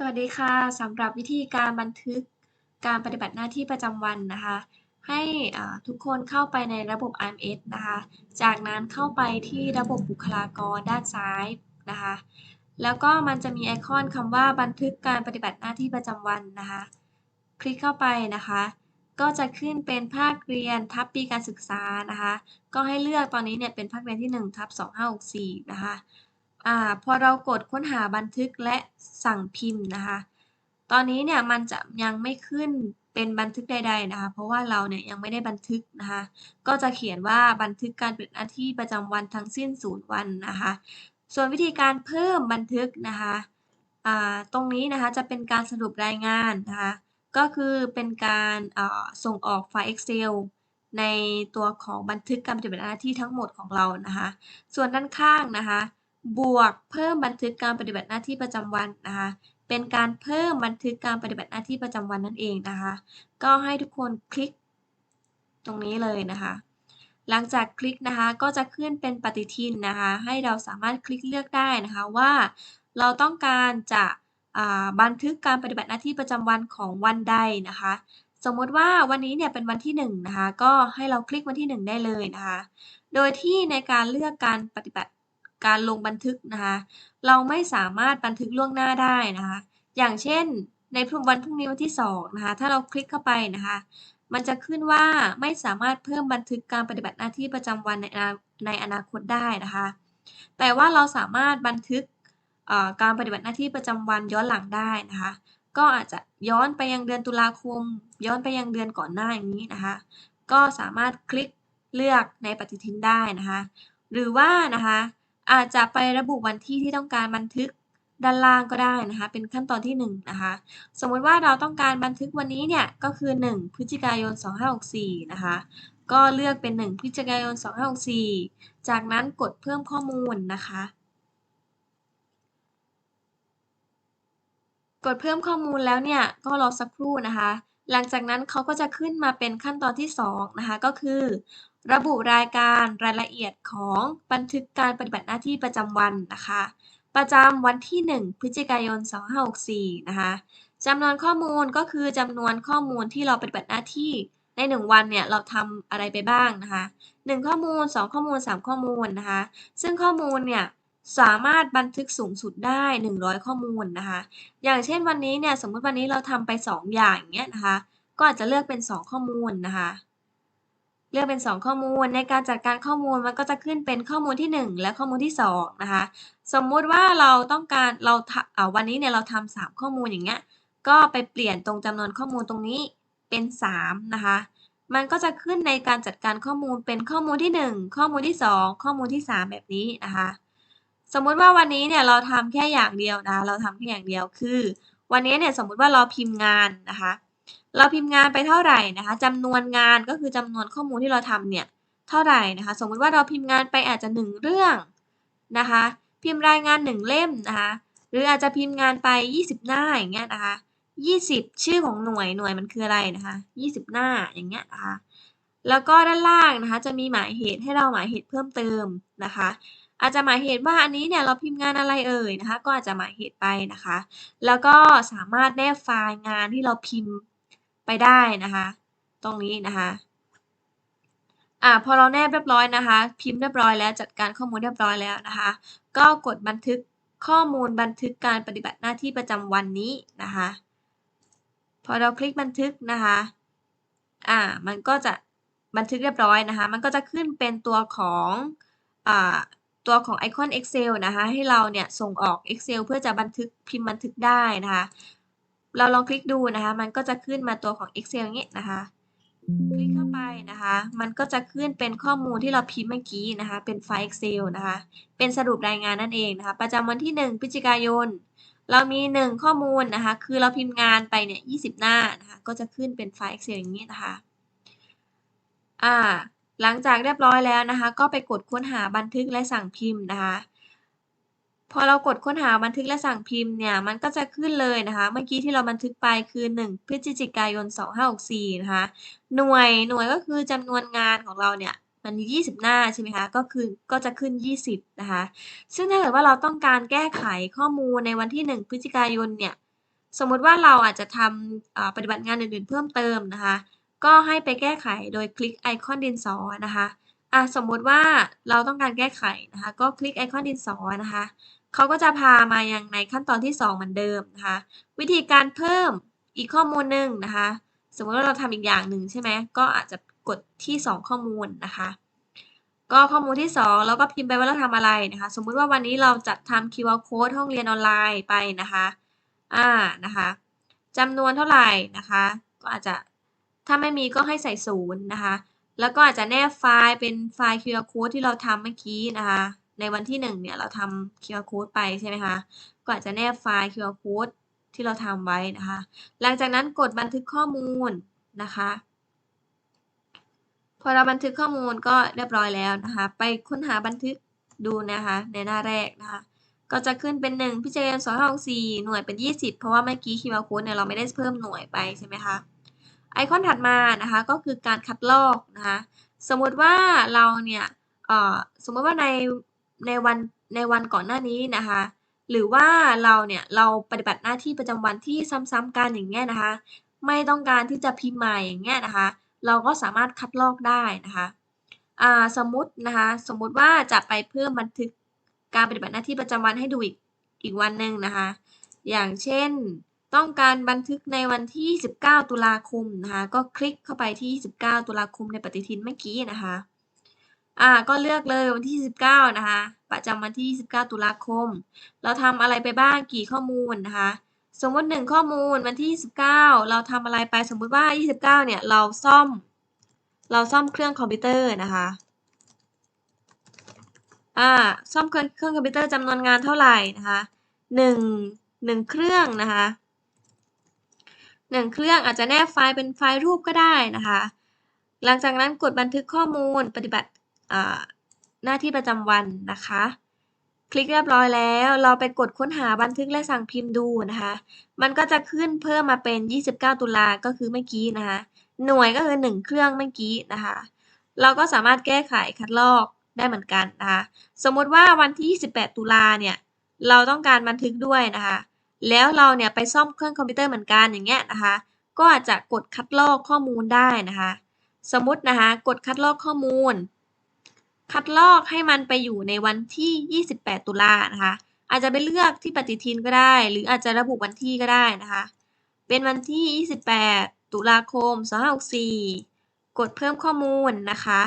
สวัสดีค่ะสำหรับวิธีการบันทึกการปฏิบัติหน้าที่ประจำวันนะคะ ให้ทุกคนเข้าไปในระบบ IMS นะคะ จากนั้นเข้าไปที่ระบบบุคลากรด้านซ้ายนะคะ แล้วก็มันจะมีไอคอนคำว่าบันทึกการปฏิบัติหน้าที่ประจำวันนะคะ คลิกเข้าไปนะคะ ก็จะขึ้นเป็นภาคเรียนทับปีการศึกษานะคะ ก็ให้เลือกตอนนี้เนี่ยเป็นภาคเรียนที่1ทับ2564นะคะ อ่าพอเรากดค้นหาบันทึกและสั่งพิมพ์นะคะ ตอนนี้เนี่ยมันจะยังไม่ขึ้นเป็นบันทึกใด ๆนะคะ เพราะว่าเราเนี่ยยังไม่ได้บันทึกนะคะ ก็จะเขียนว่าบันทึกการปฏิบัติหน้าที่ประจำวันทั้งสิ้นศูนย์วันนะคะ ส่วนวิธีการเพิ่มบันทึกนะคะตรงนี้นะคะจะเป็นการสรุปรายงานนะคะ ก็คือเป็นการส่งออกไฟล์ Excel ในตัวของบันทึกการปฏิบัติหน้าที่ทั้งหมดของเรานะคะ ส่วนด้านข้างนะคะ บวกเพิ่มบันทึกการปฏิบัติหน้าที่ประจำวันนะคะ เป็นการเพิ่มบันทึกการปฏิบัติหน้าที่ประจำวันนั่นเองนะคะ ก็ให้ทุกคนคลิกตรงนี้เลยนะคะ หลังจากคลิกนะคะก็จะขึ้นเป็นปฏิทินนะคะ ให้เราสามารถคลิกเลือกได้นะคะว่าเราต้องการจะบันทึกการปฏิบัติหน้าที่ประจำวันของวันใดนะคะ สมมติว่าวันนี้เนี่ยเป็นวันที่1นนะคะก็ให้เราคลิกวันที่ 1 ได้เลยนะคะ โดยที่ในการเลือกการปฏิบัติ การลงบันทึกนะคะเราไม่สามารถบันทึกล่วงหน้าได้นะคะอย่างเช่นในพรุ่งวันพรุ่งนี้วันที่2นะคะถ้าเราคลิกเข้าไปนะคะมันจะขึ้นว่าไม่สามารถเพิ่มบันทึกการปฏิบัติหน้าที่ประจำวันในในอนาคตได้นะคะแต่ว่าเราสามารถบันทึกการปฏิบัติหน้าที่ประจำวันย้อนหลังได้นะคะก็อาจจะย้อนไปยังเดือนตุลาคม ย้อนไปยังเดือนก่อนหน้าอย่างนี้นะคะก็สามารถคลิกเลือกในปฏิทินได้นะคะหรือว่านะคะ อาจจะไประบุวันที่ที่ต้องการบันทึกด้านล่างก็ได้นะคะ เป็นขั้นตอนที่1นนะคะ สมมติว่าเราต้องการบันทึกวันนี้เนี่ย ก็คือ 1 พฤศจิกายน 2564 นะคะ ก็เลือกเป็น 1 พฤศจิกายน 2564 จากนั้นกดเพิ่มข้อมูลนะคะ กดเพิ่มข้อมูลแล้วเนี่ย ก็รอสักครู่นะคะ หลังจากนั้นเขาก็จะขึ้นมาเป็นขั้นตอนที่ 2 นะคะ ก็คือ ระบุรายการรายละเอียดของบันทึกการปฏิบัติหน้าที่ประจำวันนะคะ ประจำวันที่ 1 พฤศจิกายน 2564 นะคะจำนวนข้อมูลก็คือจำนวนข้อมูลที่เราปฏิบัติหน้าที่ใน 1 วันเนี่ยเราทำอะไรไปบ้างนะคะ1ข้อมูล 2 ข้อมูล 3 ข้อมูลนะคะซึ่งข้อมูลเนี่ยสามารถบันทึกสูงสุดได้ 100 ข้อมูลนะคะอย่างเช่นวันนี้เนี่ยสมมติวันนี้เราทำไป 2 อย่างอย่างเงี้ยนะคะก็อาจจะเลือกเป็น 2 ข้อมูลนะคะ เลือกเป็น 2 ข้อมูล ในการจัดการข้อมูลมันก็จะขึ้นเป็นข้อมูลที่ 1 และข้อมูลที่2นะคะ สมมุติว่าเราต้องการเราวันนี้เนี่ยเราทำ3ข้อมูลอย่างเงี้ย ก็ไปเปลี่ยนตรงจำนวนข้อมูลตรงนี้เป็น3นะคะ มันก็จะขึ้นในการจัดการข้อมูลเป็นข้อมูลที่ 1 ข้อมูลที่ 2 ข้อมูลที่ 3 แบบนี้นะคะ สมมุติว่าวันนี้เนี่ยเราทำแค่อย่างเดียวนะ เราทำแค่อย่างเดียวคือ วันนี้เนี่ยสมมุติว่าเราพิมพ์งานนะคะ เราพิมพ์งานไปเท่าไหร่นะคะจำนวนงานก็คือจำนวนข้อมูลที่เราทำเนี่ยเท่าไหร่นะคะ สมมติว่าเราพิมพ์งานไปอาจจะหนึ่งเรื่องนะคะ พิมพ์รายงานหนึ่งเล่มนะคะหรืออาจจะพิมพ์งานไป 20 หน้าอย่างเงี้ยนะคะ 20 ชื่อของหน่วยหน่วยมันคืออะไรนะคะ 20 หน้าอย่างเงี้ยนะคะแล้วก็ด้านล่างนะคะ จะมีหมายเหตุให้เราหมายเหตุเพิ่มเติมนะคะ อาจจะหมายเหตุว่าอันนี้เนี่ยเราพิมพ์งานอะไรเอ่ยนะคะ ก็อาจจะหมายเหตุไปนะคะ แล้วก็สามารถแนบไฟล์งานที่เราพิมพ์ ไปได้นะคะ ตรงนี้นะคะอ่าพอเราแนบเรียบร้อยนะคะ พิมพ์เรียบร้อยแล้วจัดการข้อมูลเรียบร้อยแล้วนะคะ ก็กดบันทึกข้อมูลบันทึกการปฏิบัติหน้าที่ประจำวันนี้นะคะ พอเราคลิกบันทึกนะคะอ่ามันก็จะบันทึกเรียบร้อยนะคะ มันก็จะขึ้นเป็นตัวของอ่าตัวของไอคอน Excel นะคะ ให้เราเนี่ยส่งออก Excel เพื่อจะบันทึกพิมพ์บันทึกได้นะคะ เราลองคลิกดูนะคะ มันก็จะขึ้นมาตัวของ Excel อย่างเงี้ยนะคะ คลิกเข้าไปนะคะ มันก็จะขึ้นเป็นข้อมูลที่เราพิมพ์เมื่อกี้นะคะ เป็นไฟล์ Excel นะคะ เป็นสรุปรายงานนั่นเองนะคะ ประจำวันที่ 1พฤศจิกายน เรามี 1 ข้อมูลนะคะ คือเราพิมพ์งานไปเนี่ย20 หน้านะคะ ก็จะขึ้นเป็นไฟล์ Excel อย่างนี้นะคะ อ่า หลังจากเรียบร้อยแล้วนะคะ ก็ไปกดค้นหาบันทึกและสั่งพิมพ์นะคะ พอเรากดค้นหาบันทึกและสั่งพิมพ์เนี่ย มันก็จะขึ้นเลยนะคะ เมื่อกี้ที่เราบันทึกไปคือ 1 พฤศจิกายน 2564 นะคะ หน่วยหน่วยก็คือจำนวนงานของเราเนี่ย มันมี 20 หน้าใช่ไหมคะ ก็คือก็จะขึ้น 20 นะคะ ซึ่งถ้าเกิดว่าเราต้องการแก้ไขข้อมูลในวันที่ 1 พฤศจิกายนเนี่ย สมมุติว่าเราอาจจะทำปฏิบัติงานอื่นๆ เพิ่มเติมนะคะ ก็ให้ไปแก้ไขโดยคลิกไอคอนดินสอนะคะอะสมมุติว่าเราต้องการแก้ไขนะคะ ก็คลิกไอคอนดินสอนะคะ เขาก็จะพามายังในขั้นตอนที่ 2 เหมือนเดิมนะคะ วิธีการเพิ่มอีกข้อมูลหนึ่งนะคะ สมมติว่าเราทำอีกอย่างหนึ่งใช่ไหมก็อาจจะกดที่ 2 ข้อมูลนะคะ ก็ข้อมูลที่2เราก็พิมพ์ไปว่าเราทำอะไรนะคะ สมมุติว่าวันนี้เราจัดทำ QR code ห้องเรียนออนไลน์ไปนะคะอ่านะคะจำนวนเท่าไหร่นะคะ ก็อาจจะถ้าไม่มีก็ให้ใส่ศูนย์นะคะ แล้วก็อาจจะแนบไฟล์เป็นไฟล์ QR code ที่เราทำเมื่อกี้นะคะ ในวันที่ 1 เนี่ย เราทำ QR code ไปใช่ไหมคะ ก็อาจจะแนบไฟล์ QR code ที่เราทำไว้นะคะ หลังจากนั้นกดบันทึกข้อมูลนะคะ พอเราบันทึกข้อมูลก็เรียบร้อยแล้วนะคะ ไปค้นหาบันทึกดูนะคะ ในหน้าแรกนะคะ ก็จะขึ้นเป็น 1 พิจารณา2 5 6 4หน่วยเป็น 20 เพราะว่าเมื่อกี้ QR code เนี่ยเราไม่ได้เพิ่มหน่วยไปใช่ไหมคะไอคอนถัดมานะคะก็คือการคัดลอกนะคะ สมมติว่าเราเนี่ยสมมติว่าใน ในวันในวันก่อนหน้านี้นะคะ หรือว่าเราเนี่ยเราปฏิบัติหน้าที่ประจำวันที่ซ้ำๆกันอย่างเงี้ยนะคะ ไม่ต้องการที่จะพิมพ์ใหม่อย่างเงี้ยนะคะ เราก็สามารถคัดลอกได้นะคะสมมุตินะคะสมมุติว่าจะไปเพิ่มบันทึกการปฏิบัติหน้าที่ประจำวันให้ดูอีกอีกวันหนึ่งนะคะ อย่างเช่นต้องการบันทึกในวันที่ 19 ตุลาคมนะคะ ก็คลิกเข้าไปที่ 19 ตุลาคมในปฏิทินเมื่อกี้นะคะ อ่าก็เลือกเลยวันที่19นะคะ ประจำวันที่ 29 ตุลาคม เราทำอะไรไปบ้างกี่ข้อมูลนะคะ สมมติ 1 ข้อมูลวันที่ 29 เราทำอะไรไปสมมติว่า 29 เนี่ยเราซ่อม เราซ่อมเครื่องคอมพิวเตอร์นะคะอ่าซ่อมเครื่องเครื่องคอมพิวเตอร์จำนวนงานเท่าไหร่นะคะหนึ่งหนึ่งเครื่องนะคะหนึ่งเครื่องอาจจะแนบไฟล์เป็นไฟล์รูปก็ได้นะคะ หลังจากนั้นกดบันทึกข้อมูลปฏิบัติ หน้าที่ประจำวันนะคะ คลิกเรียบร้อยแล้ว เราไปกดค้นหาบันทึกและสั่งพิมพ์ดูนะคะ มันก็จะขึ้นเพิ่มมาเป็น 29 ตุลาก็คือเมื่อกี้นะคะ หน่วยก็คือ 1 เครื่องเมื่อกี้นะคะ เราก็สามารถแก้ไขคัดลอกได้เหมือนกันนะคะ สมมติว่าวันที่ 28 ตุลาเนี่ย เราต้องการบันทึกด้วยนะคะ แล้วเราเนี่ยไปซ่อมเครื่องคอมพิวเตอร์เหมือนกันอย่างเงี้ยนะคะ ก็อาจจะกดคัดลอกข้อมูลได้นะคะ สมมตินะคะ กดคัดลอกข้อมูล คัดลอกให้มันไปอยู่ในวันที่ 28 ตุลานะคะ อาจจะไปเลือกที่ปฏิทินก็ได้ หรืออาจจะระบุวันที่ก็ได้นะคะ เป็นวันที่ 28 ตุลาคม 2564 กดเพิ่มข้อมูลนะคะ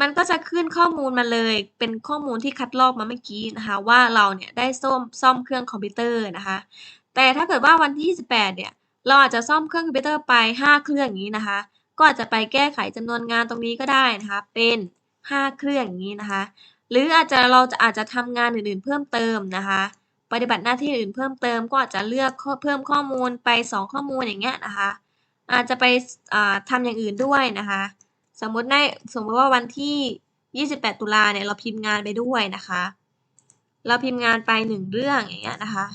มันก็จะขึ้นข้อมูลมาเลย เป็นข้อมูลที่คัดลอกมาเมื่อกี้นะคะ ว่าเราเนี่ยได้ซ่อมซ่อมเครื่องคอมพิวเตอร์นะคะ แต่ถ้าเกิดว่าวันที่ 28 เนี่ย เราอาจจะซ่อมเครื่องคอมพิวเตอร์ไป 5 เครื่องอย่างนี้นะคะ ก็อาจจะไปแก้ไขจำนวนงานตรงนี้ก็ได้นะคะ เป็น 5 เครื่องอย่างนี้นะคะ หรืออาจจะเราจะอาจจะทำงานอื่นๆ เพิ่มเติมนะคะ ปฏิบัติหน้าที่อื่นเพิ่มเติมก็อาจจะเลือกเพิ่มข้อมูลไป 2 ข้อมูลอย่างเงี้ยนะคะ อาจจะไปทำอย่างอื่นด้วยนะคะ สมมติในสมมติว่าวันที่ 28 ตุลาเนี่ยเราพิมพ์งานไปด้วยนะคะ เราพิมพ์งานไปหนึ่งเรื่องอย่างเงี้ยนะคะ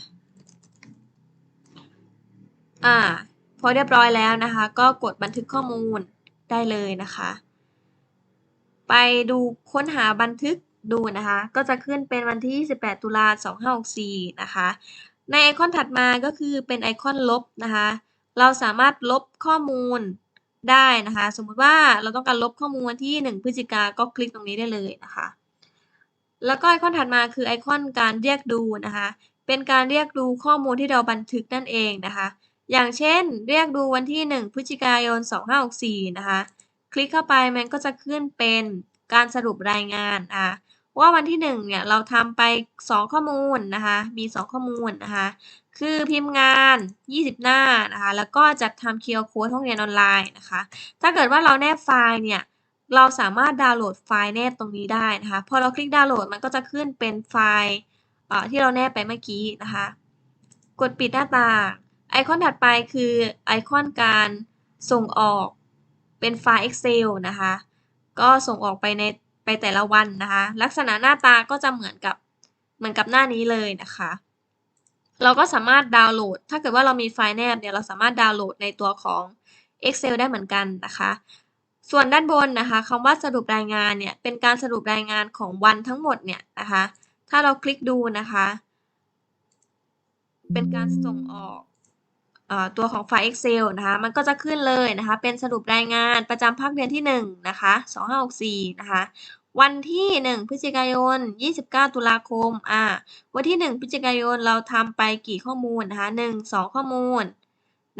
อ่าพอเรียบร้อยแล้วนะคะ ก็กดบันทึกข้อมูลได้เลยนะคะ ไปดูค้นหาบันทึกดูนะคะ ก็จะขึ้นเป็นวันที่ 28 ตุลา2564 นะคะ ในไอคอนถัดมาก็คือเป็นไอคอนลบนะคะ เราสามารถลบข้อมูลได้นะคะ สมมุติว่าเราต้องการลบข้อมูลวันที่ 1 พฤศจิกาก็คลิกตรงนี้ได้เลยนะคะ แล้วก็ไอคอนถัดมาคือไอคอนการเรียกดูนะคะ เป็นการเรียกดูข้อมูลที่เราบันทึกนั่นเองนะคะ อย่างเช่น เรียกดูวันที่ 1 พฤศจิกายน 2564 นะคะ คลิกเข้าไปมันก็จะขึ้นเป็นการสรุปรายงานอะว่าวันที่1เนี่ยเราทำไป 2 ข้อมูลนะคะมี 2 ข้อมูลนะคะคือพิมพ์งาน 20 หน้านะคะแล้วก็จัดทำ QR Code ห้องเรียนออนไลน์นะคะถ้าเกิดว่าเราแนบไฟล์เนี่ยเราสามารถดาวน์โหลดไฟล์แนบตรงนี้ได้นะคะพอเราคลิกดาวน์โหลดมันก็จะขึ้นเป็นไฟล์ที่เราแนบไปเมื่อกี้นะคะกดปิดหน้าต่างไอคอนถัดไปคือไอคอนการส่งออก เป็นไฟล์ Excel นะคะ ก็ส่งออกไปในไปแต่ละวันนะคะ ลักษณะหน้าตาก็จะเหมือนกับเหมือนกับหน้านี้เลยนะคะ เราก็สามารถดาวน์โหลด ถ้าเกิดว่าเรามีไฟล์แนบเนี่ยเราสามารถดาวน์โหลดในตัวของ Excel ได้เหมือนกันนะคะ ส่วนด้านบนนะคะคำว่าสรุปรายงานเนี่ยเป็นการสรุปรายงานของวันทั้งหมดเนี่ยนะคะ ถ้าเราคลิกดูนะคะ เป็นการส่งออก ตัวของไฟล์ Excel นะคะมันก็จะขึ้นเลยนะคะเป็นสรุปรายงานประจำภาคเรียนที่ 1 นะคะ2564 นะคะวันที่ 1 พฤศจิกายน 29 ตุลาคมอ่าวันที่ 1 พฤศจิกายนเราทำไปกี่ข้อมูลนะคะ1 2 ข้อมูล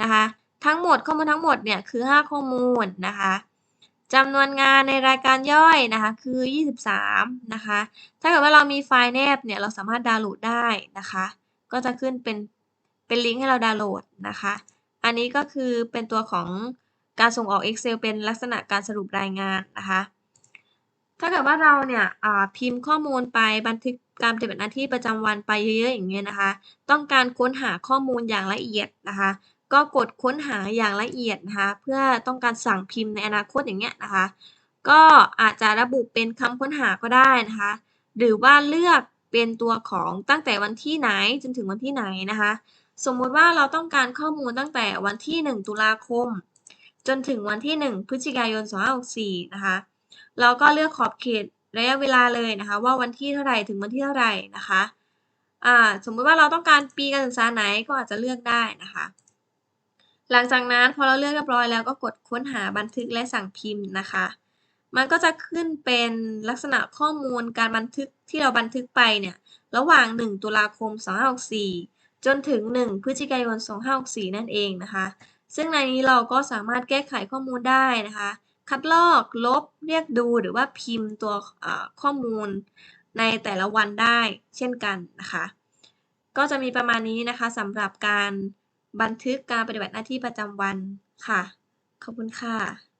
นะคะทั้งหมดข้อมูลทั้งหมดเนี่ยคือ 5 ข้อมูลนะคะจำนวนงานในรายการย่อยนะคะคือ 23 นะคะ ถ้าเกิดว่าเรามีไฟล์แนบเนี่ยเราสามารถดาวน์โหลดได้นะคะ ก็จะขึ้นเป็น เป็นลิงก์ให้เราดาวน์โหลดนะคะ อันนี้ก็คือเป็นตัวของการส่งออก Excel เป็นลักษณะการสรุปรายงานนะคะ ถ้าเกิดว่าเราเนี่ยพิมพ์ข้อมูลไปบันทึกการปฏิบัติหน้าที่ประจำวันไปเยอะๆอย่างเงี้ยนะคะ ต้องการค้นหาข้อมูลอย่างละเอียดนะคะ ก็กดค้นหาอย่างละเอียดนะคะ เพื่อต้องการสั่งพิมพ์ในอนาคตอย่างเงี้ยนะคะ ก็อาจจะระบุเป็นคำค้นหาก็ได้นะคะ หรือว่าเลือกเป็นตัวของตั้งแต่วันที่ไหนจนถึงวันที่ไหนนะคะ สมมุติว่าเราต้องการข้อมูลตั้งแต่วันที่ 1 ตุลาคม จนถึงวันที่ 1 พฤศจิกายน 2564 นะคะ เราก็เลือกขอบเขตระยะเวลาเลยนะคะ ว่าวันที่เท่าไหร่ถึงวันที่เท่าไหร่นะคะอ่าสมมุติว่าเราต้องการปีการศึกษาไหนก็อาจจะเลือกได้นะคะ หลังจากนั้นพอเราเลือกเรียบร้อยแล้วก็กดค้นหาบันทึกและสั่งพิมพ์นะคะ มันก็จะขึ้นเป็นลักษณะข้อมูลการบันทึกที่เราบันทึกไปเนี่ยระหว่าง 1 ตุลาคม 2564 จนถึง 1 พฤศจิกายน 2564 นั่นเองนะคะ ซึ่งในนี้เราก็สามารถแก้ไขข้อมูลได้นะคะ คัดลอก ลบ เรียกดูหรือว่าพิมพ์ตัวข้อมูลในแต่ละวันได้เช่นกันนะคะ ก็จะมีประมาณนี้นะคะสำหรับการบันทึกการปฏิบัติหน้าที่ประจำวันค่ะ ขอบคุณค่ะ